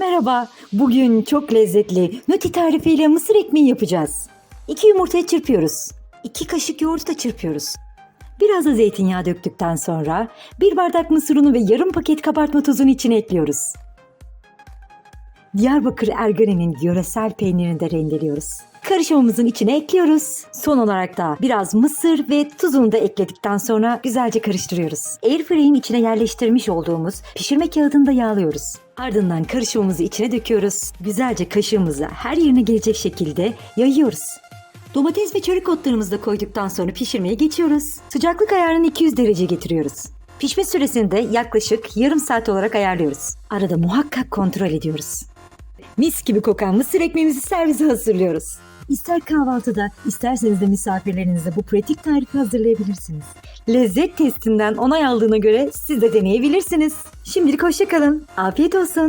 Merhaba, bugün çok lezzetli nöti tarifiyle mısır ekmeği yapacağız. İki yumurtayı çırpıyoruz. İki kaşık yoğurt da çırpıyoruz. Biraz da zeytinyağı döktükten sonra bir bardak mısır unu ve yarım paket kabartma tozunu içine ekliyoruz. Diyarbakır Ergane'nin yöresel peynirini de rendeliyoruz. Karışımımızın içine ekliyoruz. Son olarak da biraz mısır ve tuzunu da ekledikten sonra güzelce karıştırıyoruz. Airfryer'in içine yerleştirmiş olduğumuz pişirme kağıdını da yağlıyoruz. Ardından karışımımızı içine döküyoruz. Güzelce kaşığımıza her yerine gelecek şekilde yayıyoruz. Domates ve çörek otlarımızı da koyduktan sonra pişirmeye geçiyoruz. Sıcaklık ayarını 200 derece getiriyoruz. Pişme süresini de yaklaşık yarım saat olarak ayarlıyoruz. Arada muhakkak kontrol ediyoruz. Mis gibi kokan mısır ekmeğimizi servise hazırlıyoruz. İster kahvaltıda, isterseniz de misafirlerinize bu pratik tarifi hazırlayabilirsiniz. Lezzet testinden onay aldığına göre siz de deneyebilirsiniz. Şimdilik hoşçakalın. Afiyet olsun.